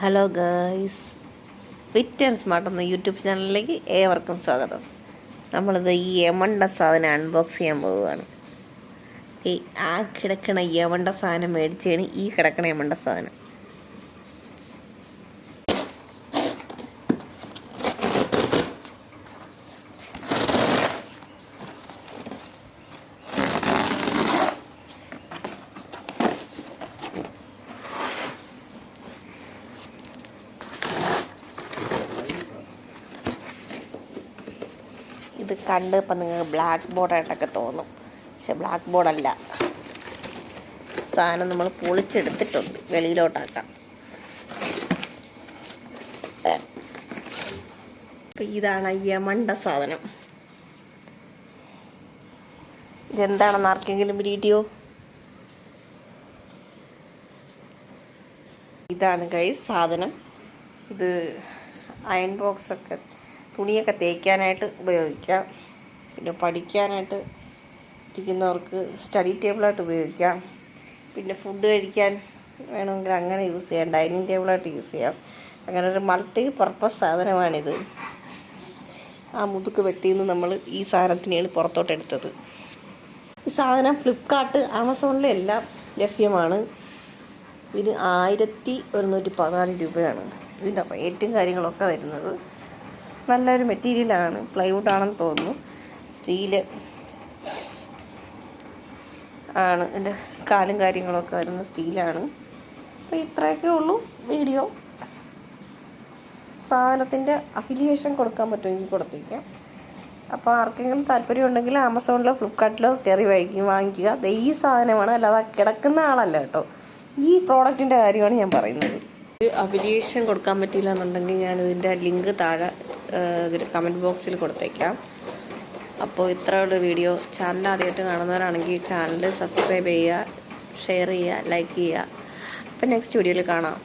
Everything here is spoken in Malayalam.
Hello guys fit and smart എന്ന യൂട്യൂബ് ചാനലിലേക്ക് ഏവർക്കും സ്വാഗതം. നമ്മളിത് ഈ യമണ്ട സാധനം അൺബോക്സ് ചെയ്യാൻ പോവുകയാണ്. ഈ ആ കിടക്കണ യമണ്ട സാധനം മേടിച്ചാണ് ഈ കിടക്കണ യമണ്ട സാധനം. ഇത് കണ്ട് ഇപ്പം നിങ്ങൾക്ക് ബ്ലാക്ക് ബോർഡായിട്ടൊക്കെ തോന്നും. പക്ഷെ ബ്ലാക്ക് ബോർഡല്ല സാധനം നമ്മൾ പൊളിച്ചെടുത്തിട്ടുണ്ട്. വെളിയിലോട്ടാക്കാം. ഇതാണ് യമണ്ട സാധനം. ഇതെന്താണെന്ന് ആർക്കെങ്കിലും വീഡിയോ? ഇതാണ് കൈ സാധനം. ഇത് അയൺ ബോക്സൊക്കെ തുണിയൊക്കെ തേക്കാനായിട്ട് ഉപയോഗിക്കാം. പിന്നെ പഠിക്കാനായിട്ട് ഇരിക്കുന്നവർക്ക് സ്റ്റഡി ടേബിളായിട്ട് ഉപയോഗിക്കാം. പിന്നെ ഫുഡ് കഴിക്കാൻ വേണമെങ്കിൽ അങ്ങനെ യൂസ് ചെയ്യാം. ഡൈനിങ് ടേബിളായിട്ട് യൂസ് ചെയ്യാം. അങ്ങനെ ഒരു മൾട്ടി പർപ്പസ് സാധനമാണിത്. ആ മുതുക്ക് വെട്ടിയിൽ നിന്ന് നമ്മൾ ഈ സാധനത്തിനെയാണ് പുറത്തോട്ട് എടുത്തത്. ഈ സാധനം ഫ്ലിപ്കാർട്ട് ആമസോണിലെല്ലാം ലഭ്യമാണ്. ഇതിന് ആയിരത്തി ഒരുന്നൂറ്റി പതിനാല് രൂപയാണ്. ഇതിന്റെ റേറ്റും കാര്യങ്ങളൊക്കെ വരുന്നത്. നല്ലൊരു മെറ്റീരിയലാണ് പ്ലൈവുഡ് ആണെന്ന് തോന്നുന്നു. സ്റ്റീൽ ആണ്. എന്റെ കാലും കാര്യങ്ങളൊക്കെ വരുന്ന സ്റ്റീലാണ് അപ്പോൾ ഇത്രയൊക്കെ ഉള്ളൂ വീഡിയോ സാധനത്തിന്റെ അഫിലിയേഷൻ കൊടുക്കാൻ പറ്റുമെങ്കിൽ കൊടുത്തേക്കാം. അപ്പോൾ ആർക്കെങ്കിലും താല്പര്യം ഉണ്ടെങ്കിൽ ആമസോണിലോ ഫ്ലിപ്കാർട്ടിലോ കയറി വാങ്ങിക്കും വാങ്ങിക്കുക. ദേ ഈ സാധനമാണ്. അല്ലാതെ കിടക്കുന്ന ആളല്ല കേട്ടോ. ഈ പ്രോഡക്റ്റിന്റെ കാര്യമാണ് ഞാൻ പറയുന്നത്. അഫിലിയേഷൻ കൊടുക്കാൻ പറ്റില്ല എന്നുണ്ടെങ്കിൽ ഞാനിതിന്റെ ലിങ്ക് താഴെ ഇതിൽ കമന്റ് ബോക്സിൽ കൊടുത്തേക്കാം. അപ്പോൾ ഇത്രയുള്ള വീഡിയോ. ചാനൽ ആദ്യമായിട്ട് കാണുന്നവരാണെങ്കിൽ ചാനൽ സബ്സ്ക്രൈബ് ചെയ്യുക ഷെയർ ചെയ്യുക ലൈക്ക് ചെയ്യുക. അപ്പം നെക്സ്റ്റ് വീഡിയോയിൽ കാണാം.